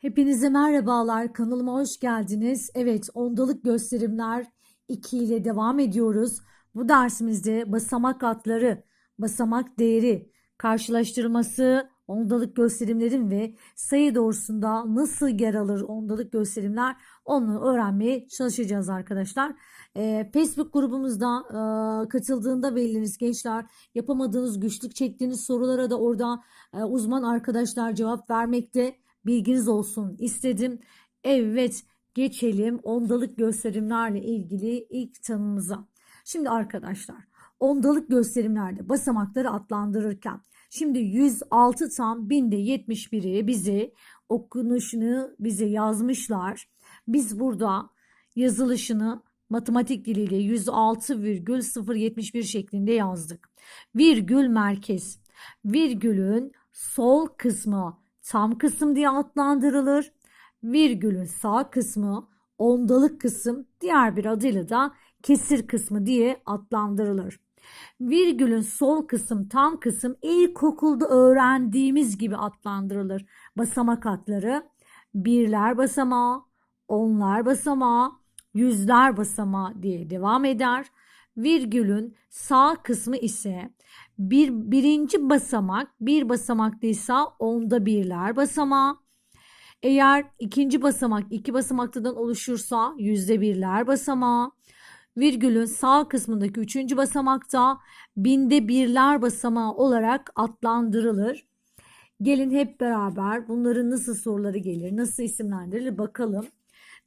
Hepinize merhabalar. Kanalıma hoş geldiniz. Evet, ondalık gösterimler 2 ile devam ediyoruz. Bu dersimizde basamak adları, basamak değeri, karşılaştırması, ondalık gösterimlerin ve sayı doğrusunda nasıl yer alır ondalık gösterimler onu öğrenmeye çalışacağız arkadaşlar. Ee, Facebook grubumuzda e, katıldığında belirleniz gençler yapamadığınız güçlük çektiğiniz sorulara da orada e, uzman arkadaşlar cevap vermekte bilginiz olsun istedim. Evet geçelim ondalık gösterimlerle ilgili ilk tanımıza. Şimdi arkadaşlar ondalık gösterimlerde basamakları adlandırırken şimdi 106 tam binde 71'i bize okunuşunu bize yazmışlar. Biz burada yazılışını matematik diliyle 106,071 şeklinde yazdık. Virgül merkez. Virgülün sol kısmı tam kısım diye adlandırılır. Virgülün sağ kısmı ondalık kısım diğer bir adıyla da kesir kısmı diye adlandırılır. Virgülün sol kısım tam kısım ilkokulda öğrendiğimiz gibi adlandırılır. Basamak adları birler basamağı, onlar basamağı, yüzler basamağı diye devam eder. Virgülün sağ kısmı ise bir birinci basamak bir basamaklıysa onda birler basamağı. Eğer ikinci basamak iki basamaklıdan oluşursa yüzde birler basamağı. Virgülün sağ kısmındaki üçüncü basamakta binde birler basamağı olarak adlandırılır. Gelin hep beraber bunların nasıl soruları gelir, nasıl isimlendirilir bakalım.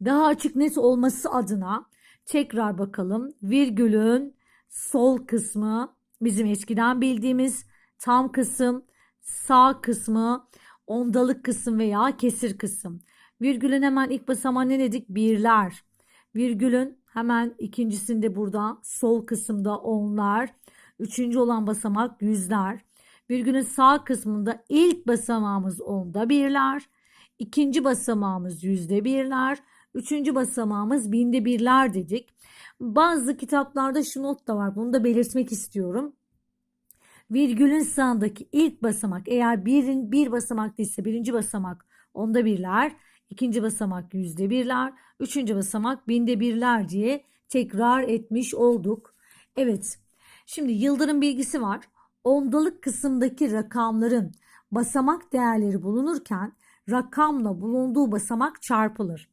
Daha açık net olması adına tekrar bakalım. Virgülün sol kısmı bizim eskiden bildiğimiz tam kısım, sağ kısmı, ondalık kısım veya kesir kısım. Virgülün hemen ilk basamağı ne dedik? Birler. Virgülün hemen ikincisinde burada sol kısımda onlar. Üçüncü olan basamak yüzler. Virgülün sağ kısmında ilk basamağımız onda birler. ikinci basamağımız yüzde birler. Üçüncü basamağımız binde birler dedik. Bazı kitaplarda şu not da var. Bunu da belirtmek istiyorum. Virgülün sağındaki ilk basamak eğer birin bir basamak değilse birinci basamak onda birler, ikinci basamak yüzde birler, üçüncü basamak binde birler diye tekrar etmiş olduk. Evet. Şimdi yıldırım bilgisi var. Ondalık kısımdaki rakamların basamak değerleri bulunurken rakamla bulunduğu basamak çarpılır.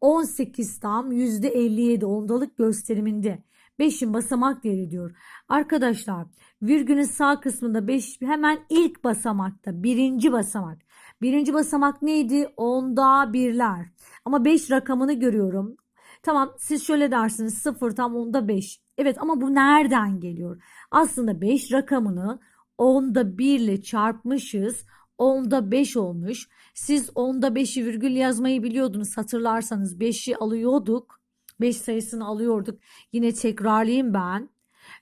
18 tam %57 ondalık gösteriminde 5'in basamak değeri diyor. Arkadaşlar virgülün sağ kısmında 5 hemen ilk basamakta birinci basamak. Birinci basamak neydi? Onda birler. Ama 5 rakamını görüyorum. Tamam siz şöyle dersiniz 0 tam onda 5. Evet ama bu nereden geliyor? Aslında 5 rakamını onda 1 ile çarpmışız. Onda 5 olmuş. Siz onda 5'i virgül yazmayı biliyordunuz. Hatırlarsanız 5'i alıyorduk. 5 sayısını alıyorduk. Yine tekrarlayayım ben.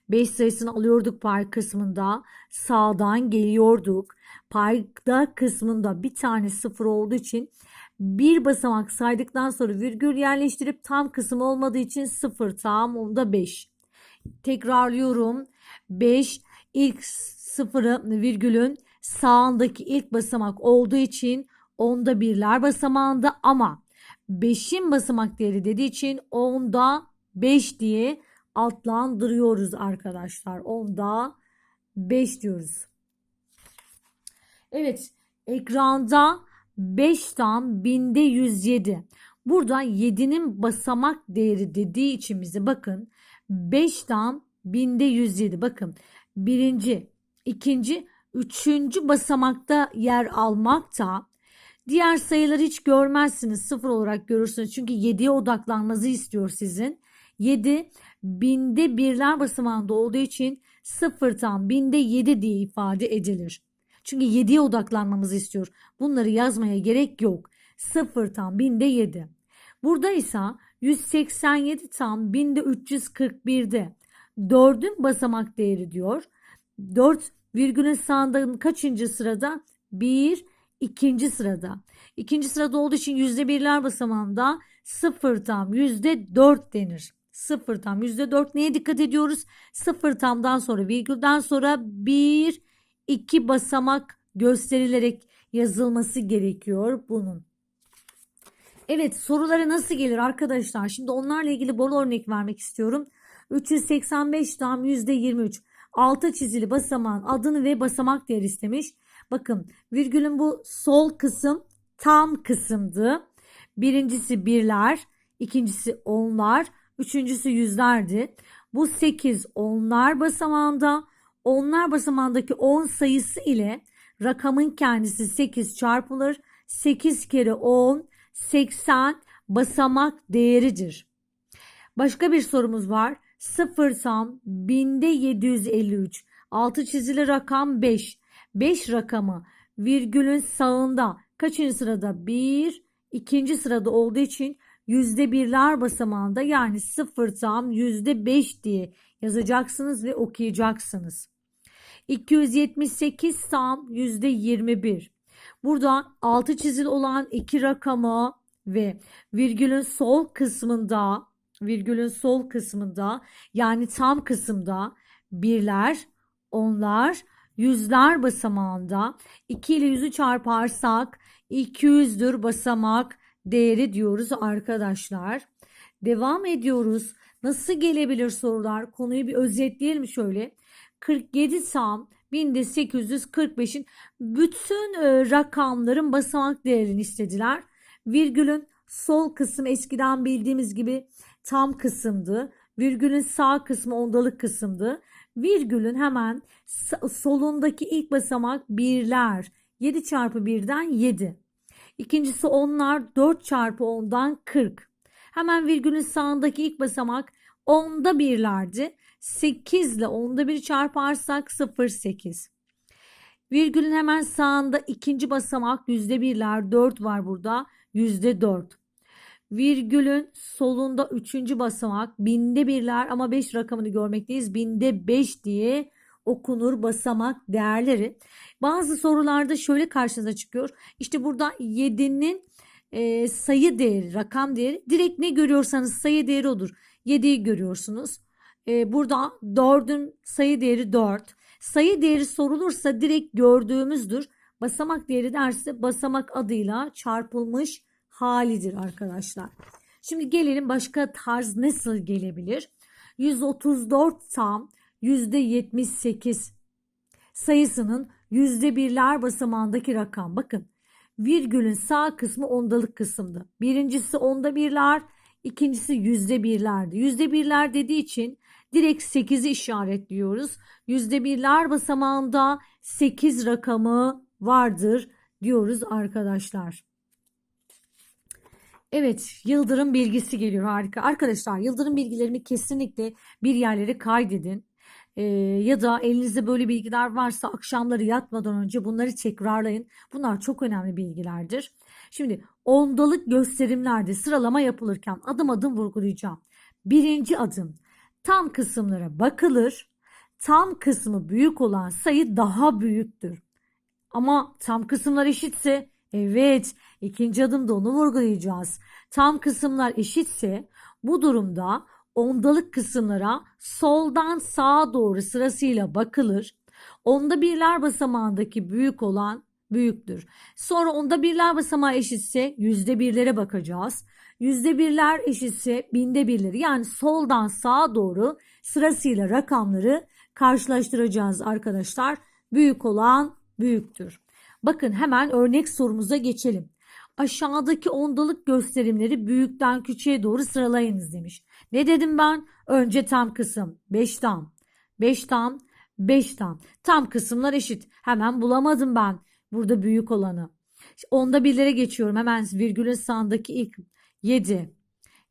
5 sayısını alıyorduk pay kısmında. Sağdan geliyorduk. Payda kısmında bir tane sıfır olduğu için bir basamak saydıktan sonra virgül yerleştirip tam kısım olmadığı için sıfır tam onda 5. Tekrarlıyorum. 5 ilk sıfırı virgülün sağındaki ilk basamak olduğu için onda birler basamağında ama 5'in basamak değeri dediği için onda 5 diye adlandırıyoruz arkadaşlar. Onda 5 diyoruz. Evet ekranda 5 tam binde 107. Burada 7'nin basamak değeri dediği için bize bakın 5 tam binde 107. Bakın birinci, ikinci, üçüncü basamakta yer almakta. Diğer sayıları hiç görmezsiniz. Sıfır olarak görürsünüz. Çünkü 7'ye odaklanmanızı istiyor sizin. 7 binde birler basamağında olduğu için sıfır tam binde 7 diye ifade edilir. Çünkü 7'ye odaklanmamızı istiyor. Bunları yazmaya gerek yok. Sıfır tam binde 7. Burada ise 187 tam binde 341'de. 4'ün basamak değeri diyor. 4 virgülün sağında kaçıncı sırada? 1 ikinci sırada. İkinci sırada olduğu için yüzde birler basamağında sıfır tam yüzde dört denir. Sıfır tam yüzde dört neye dikkat ediyoruz? Sıfır tamdan sonra virgülden sonra bir iki basamak gösterilerek yazılması gerekiyor bunun. Evet soruları nasıl gelir arkadaşlar? Şimdi onlarla ilgili bol örnek vermek istiyorum. 385 tam %23. Altı çizili basamağın adını ve basamak değeri istemiş. Bakın virgülün bu sol kısım tam kısımdı. Birincisi birler, ikincisi onlar, üçüncüsü yüzlerdi. Bu 8 onlar basamağında. Onlar basamağındaki 10 sayısı ile rakamın kendisi 8 çarpılır. 8 kere 10 80 basamak değeridir. Başka bir sorumuz var. 0 tam binde 753. Altı çizili rakam 5. 5 rakamı virgülün sağında kaçıncı sırada? 1. ikinci sırada olduğu için yüzde birler basamağında yani 0 tam yüzde 5 diye yazacaksınız ve okuyacaksınız. 278 tam yüzde 21. Burada altı çizili olan iki rakamı ve virgülün sol kısmında virgülün sol kısmında yani tam kısımda birler, onlar, yüzler basamağında 2 ile 100'ü çarparsak 200'dür basamak değeri diyoruz arkadaşlar. Devam ediyoruz. Nasıl gelebilir sorular? Konuyu bir özetleyelim şöyle. 47 tam binde 845'in bütün e, rakamların basamak değerini istediler. Virgülün sol kısmı eskiden bildiğimiz gibi tam kısımdı. Virgülün sağ kısmı ondalık kısımdı. Virgülün hemen solundaki ilk basamak birler. 7 çarpı 1'den 7. İkincisi onlar 4 çarpı 10'dan 40. Hemen virgülün sağındaki ilk basamak onda birlerdi. 8 ile onda bir çarparsak 0,8. Virgülün hemen sağında ikinci basamak yüzde birler 4 var burada yüzde 4. Virgülün solunda üçüncü basamak binde birler ama 5 rakamını görmekteyiz. Binde 5 diye okunur basamak değerleri. Bazı sorularda şöyle karşınıza çıkıyor. İşte burada 7'nin e, sayı değeri, rakam değeri direkt ne görüyorsanız sayı değeri odur. 7'yi görüyorsunuz. E, burada 4'ün sayı değeri 4. Sayı değeri sorulursa direkt gördüğümüzdür. Basamak değeri derse basamak adıyla çarpılmış halidir arkadaşlar. Şimdi gelelim başka tarz nasıl gelebilir? 134 tam %78 sayısının yüzde birler basamağındaki rakam. Bakın virgülün sağ kısmı ondalık kısımdı. Birincisi onda birler, ikincisi yüzde birlerdi. Yüzde birler dediği için direkt 8'i işaretliyoruz. Yüzde birler basamağında 8 rakamı vardır diyoruz arkadaşlar. Evet, yıldırım bilgisi geliyor harika. Arkadaşlar yıldırım bilgilerimi kesinlikle bir yerlere kaydedin. Ee, ya da elinizde böyle bilgiler varsa akşamları yatmadan önce bunları tekrarlayın. Bunlar çok önemli bilgilerdir. Şimdi ondalık gösterimlerde sıralama yapılırken adım adım vurgulayacağım. Birinci adım tam kısımlara bakılır. Tam kısmı büyük olan sayı daha büyüktür. Ama tam kısımlar eşitse evet ikinci adımda onu vurgulayacağız. Tam kısımlar eşitse bu durumda ondalık kısımlara soldan sağa doğru sırasıyla bakılır. Onda birler basamağındaki büyük olan büyüktür. Sonra onda birler basamağı eşitse yüzde birlere bakacağız. Yüzde birler eşitse binde birleri yani soldan sağa doğru sırasıyla rakamları karşılaştıracağız arkadaşlar. Büyük olan büyüktür. Bakın hemen örnek sorumuza geçelim. Aşağıdaki ondalık gösterimleri büyükten küçüğe doğru sıralayınız demiş. Ne dedim ben? Önce tam kısım 5 tam. 5 tam, 5 tam. Tam kısımlar eşit. Hemen bulamadım ben burada büyük olanı. Onda birlere geçiyorum. Hemen virgülün sağındaki ilk 7.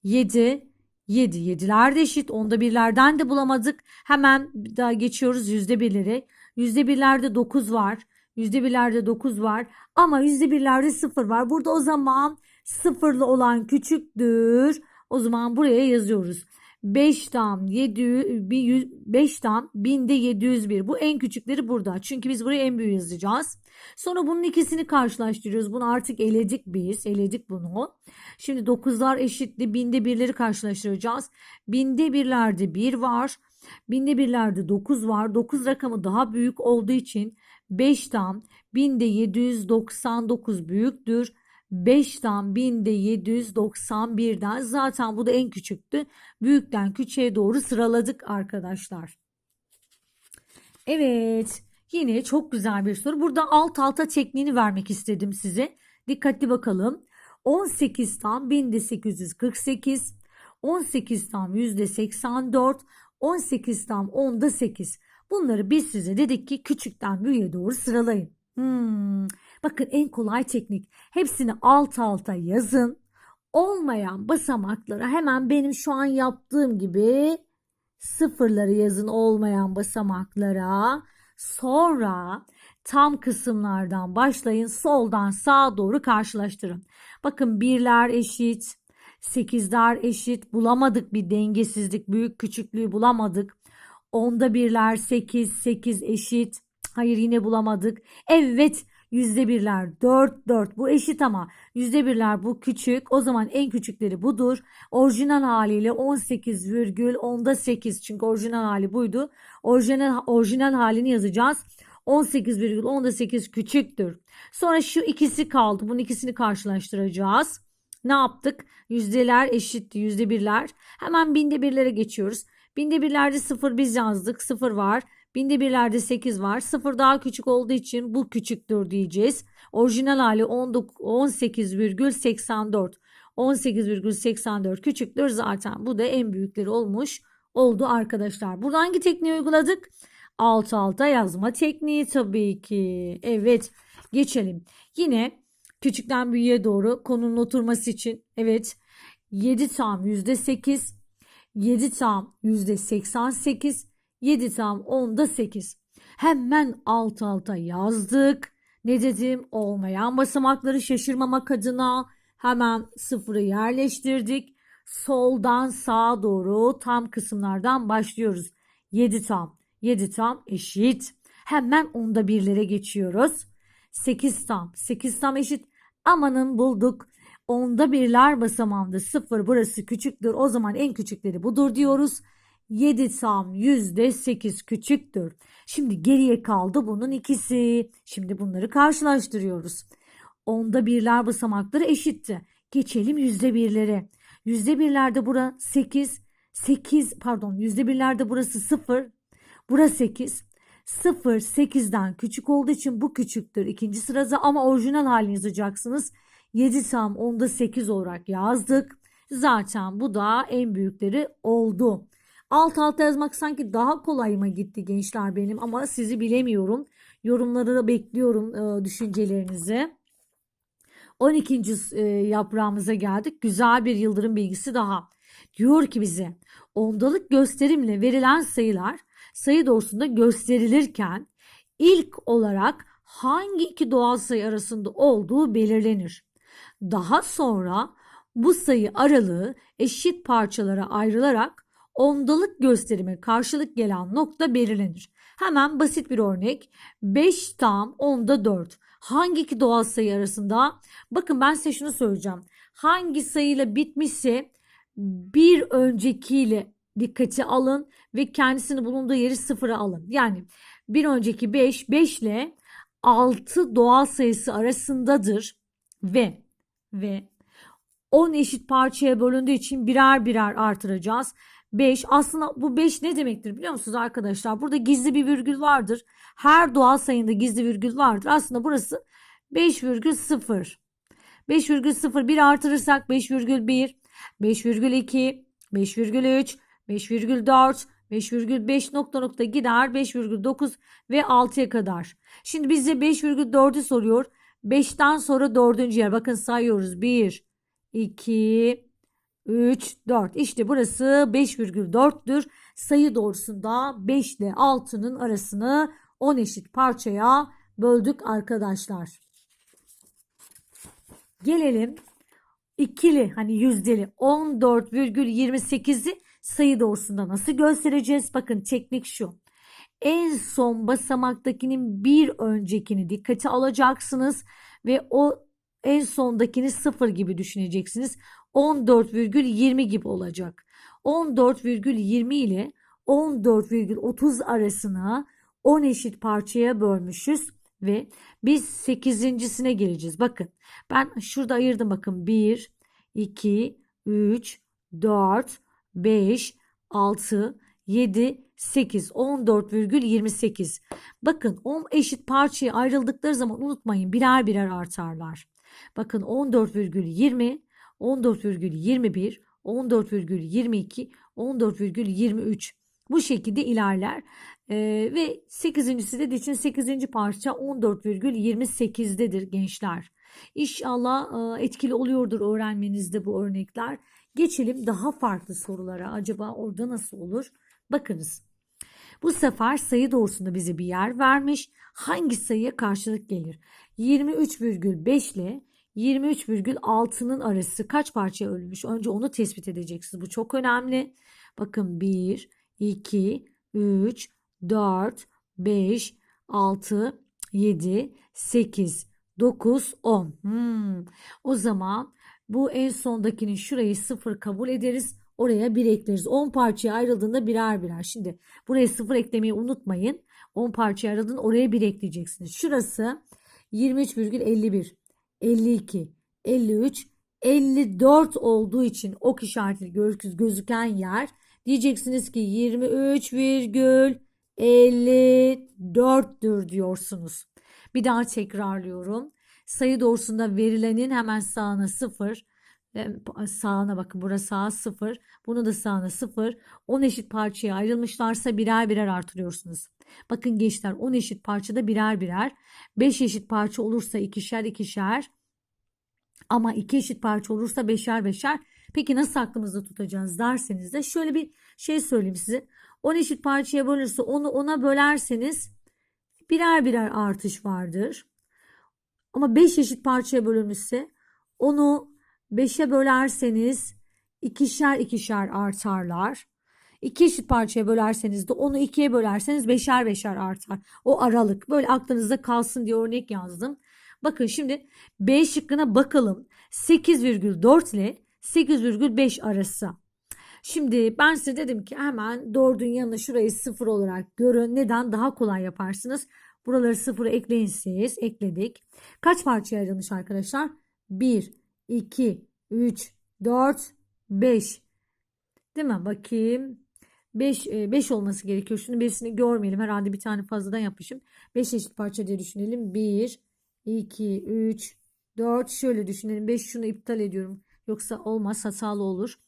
7, 7. 7'ler de eşit. Onda birlerden de bulamadık. Hemen daha geçiyoruz yüzde birleri. Yüzde birlerde 9 var. Yüzde birlerde 9 var. Ama yüzde birlerde 0 var. Burada o zaman sıfırlı olan küçüktür. O zaman buraya yazıyoruz. 5 tam 7 5 tam binde 701. Bu en küçükleri burada. Çünkü biz buraya en büyüğü yazacağız. Sonra bunun ikisini karşılaştırıyoruz. Bunu artık eledik biz. Eledik bunu. Şimdi 9'lar eşitli binde birleri karşılaştıracağız. Binde birlerde 1 var. Binde birlerde 9 var. 9 rakamı daha büyük olduğu için 5 tam binde 799 büyüktür. 5'ten 1000'de 791'den zaten bu da en küçüktü. Büyükten küçüğe doğru sıraladık arkadaşlar. Evet yine çok güzel bir soru. Burada alt alta tekniğini vermek istedim size. Dikkatli bakalım. 18 tam 1848, 18 tam %84, 18 tam 10'da 8. Bunları biz size dedik ki küçükten büyüğe doğru sıralayın. Hmm, bakın en kolay teknik. Hepsini alt alta yazın. Olmayan basamaklara hemen benim şu an yaptığım gibi sıfırları yazın olmayan basamaklara. Sonra tam kısımlardan başlayın. Soldan sağa doğru karşılaştırın. Bakın birler eşit, sekizler eşit. Bulamadık bir dengesizlik, büyük küçüklüğü bulamadık. Onda birler 8, 8 eşit. Hayır yine bulamadık. Evet yüzde birler 4, 4 bu eşit ama yüzde birler bu küçük. O zaman en küçükleri budur. Orijinal haliyle 18 virgül onda 8 çünkü orijinal hali buydu. Orijinal, orijinal halini yazacağız. 18 virgül onda 8 küçüktür. Sonra şu ikisi kaldı. Bunun ikisini karşılaştıracağız. Ne yaptık? Yüzdeler eşitti. Yüzde birler. Hemen binde birlere geçiyoruz. Binde birlerde 0 biz yazdık. 0 var. Binde birlerde 8 var. 0 daha küçük olduğu için bu küçüktür diyeceğiz. Orijinal hali 18,84. 18,84 küçüktür zaten. Bu da en büyükleri olmuş oldu arkadaşlar. Burada hangi tekniği uyguladık? Alt alta yazma tekniği tabii ki. Evet geçelim. Yine küçükten büyüğe doğru konunun oturması için evet 7 tam %8 7 tam %88 7 tam 10'da 8. Hemen alt alta yazdık. Ne dedim? Olmayan basamakları şaşırmamak adına hemen sıfırı yerleştirdik. Soldan sağa doğru tam kısımlardan başlıyoruz. 7 tam, 7 tam eşit. Hemen onda birlere geçiyoruz. 8 tam, 8 tam eşit. Amanın bulduk. Onda birler basamağında sıfır burası küçüktür. O zaman en küçükleri budur diyoruz. 7 tam yüzde 8 küçüktür. Şimdi geriye kaldı bunun ikisi. Şimdi bunları karşılaştırıyoruz. Onda birler basamakları eşitti. Geçelim yüzde birlere. Yüzde birlerde bura 8. 8 pardon yüzde birlerde burası 0. Bura 8. 0 8'den küçük olduğu için bu küçüktür. İkinci sırada ama orijinal halini yazacaksınız. 7 tam onda 8 olarak yazdık. Zaten bu da en büyükleri oldu. Alt alta yazmak sanki daha kolayıma gitti gençler benim ama sizi bilemiyorum. Yorumları da bekliyorum e, düşüncelerinizi. 12. E, yaprağımıza geldik. Güzel bir yıldırım bilgisi daha. Diyor ki bize ondalık gösterimle verilen sayılar sayı doğrusunda gösterilirken ilk olarak hangi iki doğal sayı arasında olduğu belirlenir. Daha sonra bu sayı aralığı eşit parçalara ayrılarak ondalık gösterime karşılık gelen nokta belirlenir. Hemen basit bir örnek. 5 tam onda 4. Hangi iki doğal sayı arasında? Bakın ben size şunu söyleyeceğim. Hangi sayıyla bitmişse bir öncekiyle dikkate alın ve kendisini bulunduğu yeri sıfıra alın. Yani bir önceki 5, 5 ile 6 doğal sayısı arasındadır ve ve 10 eşit parçaya bölündüğü için birer birer artıracağız. 5 aslında bu 5 ne demektir biliyor musunuz arkadaşlar? Burada gizli bir virgül vardır. Her doğal sayında gizli virgül vardır. Aslında burası 5,0. 5,0 bir artırırsak 5,1, 5,2, 5,3, 5,4, 5,5 nokta nokta gider 5,9 ve 6'ya kadar. Şimdi bize 5,4'ü soruyor. 5'ten sonra 4. yer. Bakın sayıyoruz. 1, 2, 3, 4. İşte burası 5,4'tür. Sayı doğrusunda 5 ile 6'nın arasını 10 eşit parçaya böldük arkadaşlar. Gelelim ikili hani yüzdeli 14,28'i sayı doğrusunda nasıl göstereceğiz? Bakın teknik şu. En son basamaktakinin bir öncekini dikkate alacaksınız ve o en sondakini sıfır gibi düşüneceksiniz. 14,20 gibi olacak. 14,20 ile 14,30 arasına 10 eşit parçaya bölmüşüz. ve biz sekizincisine geleceğiz. Bakın ben şurada ayırdım bakın 1, 2, 3, 4, 5, 6, 7, 8, 14,28. Bakın 10 eşit parçaya ayrıldıkları zaman unutmayın birer birer artarlar. Bakın 14,20, 14,21, 14,22, 14,23 bu şekilde ilerler. Ee, ve 8.si dediği için 8. parça 14,28'dedir gençler. İnşallah e, etkili oluyordur öğrenmenizde bu örnekler. Geçelim daha farklı sorulara. Acaba orada nasıl olur? Bakınız. Bu sefer sayı doğrusunda bize bir yer vermiş. Hangi sayıya karşılık gelir? 23,5 ile 23,6'nın arası kaç parçaya bölünmüş? Önce onu tespit edeceksiniz. Bu çok önemli. Bakın 1, 2, 3, 4, 5, 6, 7, 8, 9, 10. Hmm. O zaman bu en sondakinin şurayı 0 kabul ederiz. Oraya 1 ekleriz. 10 parçaya ayrıldığında birer birer. Şimdi buraya 0 eklemeyi unutmayın. 10 parçaya ayrıldığında oraya 1 ekleyeceksiniz. Şurası 23,51, 52, 53, 54 olduğu için ok işareti gözüken yer diyeceksiniz ki 23,54'tür diyorsunuz. Bir daha tekrarlıyorum. Sayı doğrusunda verilenin hemen sağına 0, sağına bakın burası sağ 0, bunu da sağına 0. 10 eşit parçaya ayrılmışlarsa birer birer artırıyorsunuz. Bakın gençler 10 eşit parçada birer birer, 5 eşit parça olursa ikişer ikişer, ama iki eşit parça olursa beşer beşer. Peki nasıl aklımızda tutacağız derseniz de şöyle bir şey söyleyeyim size. 10 eşit parçaya bölürse onu ona bölerseniz birer birer artış vardır. Ama 5 eşit parçaya bölünmüşse onu 5'e bölerseniz ikişer ikişer artarlar. 2 eşit parçaya bölerseniz de onu 2'ye bölerseniz beşer beşer artar. O aralık böyle aklınızda kalsın diye örnek yazdım. Bakın şimdi B şıkkına bakalım. 8,4 ile 8,5 arası. Şimdi ben size dedim ki hemen 4'ün yanına şurayı 0 olarak görün. Neden? Daha kolay yaparsınız. Buraları 0'a ekleyin siz. Ekledik. Kaç parçaya ayrılmış arkadaşlar? 1, 2, 3, 4, 5. Değil mi? Bakayım. 5, 5 olması gerekiyor. Şunu birisini görmeyelim. Herhalde bir tane fazladan yapmışım. 5 eşit parça diye düşünelim. 1, 2, 3, 4 şöyle düşünelim. 5 şunu iptal ediyorum. Yoksa olmaz hatalı olur.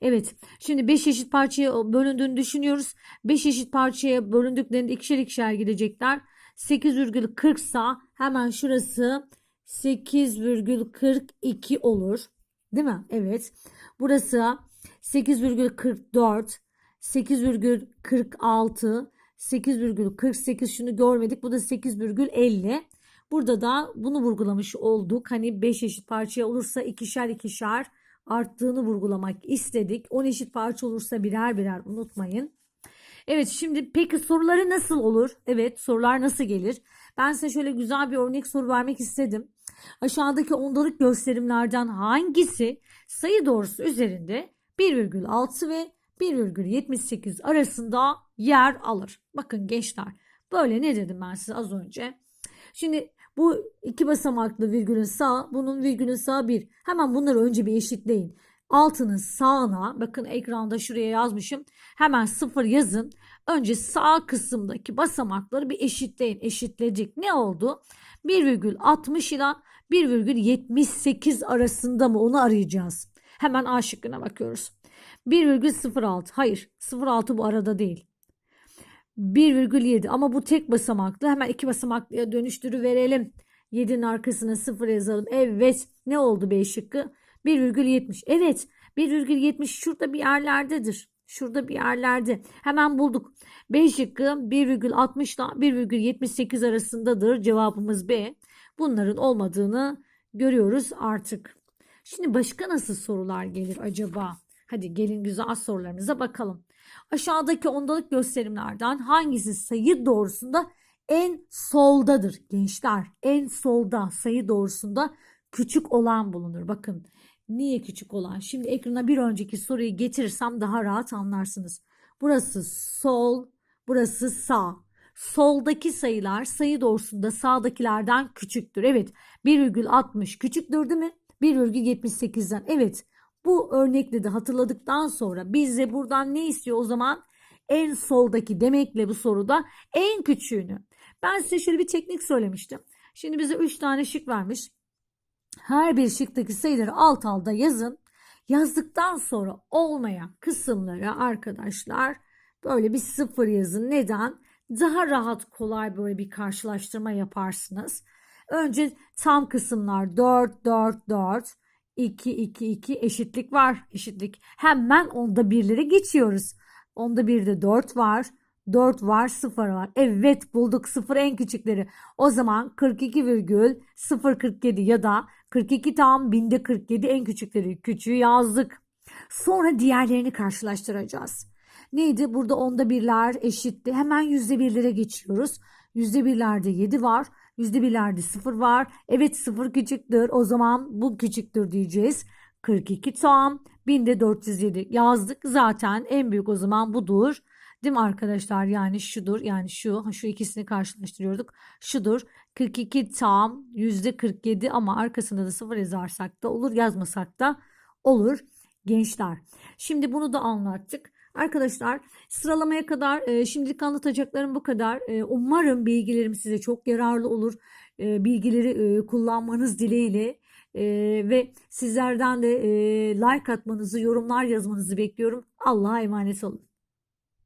Evet şimdi 5 eşit parçaya bölündüğünü düşünüyoruz. 5 eşit parçaya bölündüklerinde ikişer ikişer gidecekler. 8,40 sa hemen şurası 8,42 olur. Değil mi? Evet. Burası 8,44 8,46 8,48 şunu görmedik. Bu da 8,50. Burada da bunu vurgulamış olduk. Hani 5 eşit parçaya olursa ikişer ikişer arttığını vurgulamak istedik. 10 eşit parça olursa birer birer unutmayın. Evet şimdi peki soruları nasıl olur? Evet sorular nasıl gelir? Ben size şöyle güzel bir örnek soru vermek istedim. Aşağıdaki ondalık gösterimlerden hangisi sayı doğrusu üzerinde 1,6 ve 1,78 arasında yer alır? Bakın gençler böyle ne dedim ben size az önce? Şimdi bu iki basamaklı virgülün sağ, bunun virgülün sağ bir. Hemen bunları önce bir eşitleyin. Altının sağına, bakın ekranda şuraya yazmışım. Hemen sıfır yazın. Önce sağ kısımdaki basamakları bir eşitleyin. Eşitledik. Ne oldu? 1,60 ile 1,78 arasında mı onu arayacağız. Hemen A şıkkına bakıyoruz. 1,06 hayır 0,6 bu arada değil. 1,7 ama bu tek basamaklı. Hemen iki basamaklıya dönüştürü verelim. 7'nin arkasına 0 yazalım. Evet. Ne oldu B şıkkı? 1,70. Evet. 1,70 şurada bir yerlerdedir. Şurada bir yerlerde. Hemen bulduk. B şıkkı 1,60 ile 1,78 arasındadır. Cevabımız B. Bunların olmadığını görüyoruz artık. Şimdi başka nasıl sorular gelir acaba? Hadi gelin güzel sorularımıza bakalım. Aşağıdaki ondalık gösterimlerden hangisi sayı doğrusunda en soldadır gençler? En solda sayı doğrusunda küçük olan bulunur. Bakın niye küçük olan? Şimdi ekrana bir önceki soruyu getirirsem daha rahat anlarsınız. Burası sol, burası sağ. soldaki sayılar sayı doğrusunda sağdakilerden küçüktür. Evet 1,60 küçüktür değil mi? 1,78'den. Evet bu örnekle de hatırladıktan sonra bize buradan ne istiyor o zaman? En soldaki demekle bu soruda en küçüğünü. Ben size şöyle bir teknik söylemiştim. Şimdi bize 3 tane şık vermiş. Her bir şıktaki sayıları alt alta yazın. Yazdıktan sonra olmayan kısımlara arkadaşlar böyle bir sıfır yazın. Neden? Daha rahat kolay böyle bir karşılaştırma yaparsınız. Önce tam kısımlar 4 4 4 2 2 2 eşitlik var. Eşitlik. Hemen onda birlere geçiyoruz. Onda birde 4 var. 4 var 0 var. Evet bulduk 0 en küçükleri. O zaman 42,047 ya da 42 tam binde 47 en küçükleri. Küçüğü yazdık. Sonra diğerlerini karşılaştıracağız. Neydi? Burada onda birler eşitti. Hemen yüzde birlere geçiyoruz. Yüzde birlerde 7 var. Yüzde birlerde 0 var. Evet 0 küçüktür. O zaman bu küçüktür diyeceğiz. 42 tam binde 407 yazdık. Zaten en büyük o zaman budur. Değil mi arkadaşlar? Yani şudur. Yani şu. Şu ikisini karşılaştırıyorduk. Şudur. 42 tam yüzde 47 ama arkasında da 0 yazarsak da olur. Yazmasak da olur gençler. Şimdi bunu da anlattık. Arkadaşlar sıralamaya kadar e, şimdilik anlatacaklarım bu kadar. E, umarım bilgilerim size çok yararlı olur. E, bilgileri e, kullanmanız dileğiyle e, ve sizlerden de e, like atmanızı, yorumlar yazmanızı bekliyorum. Allah'a emanet olun.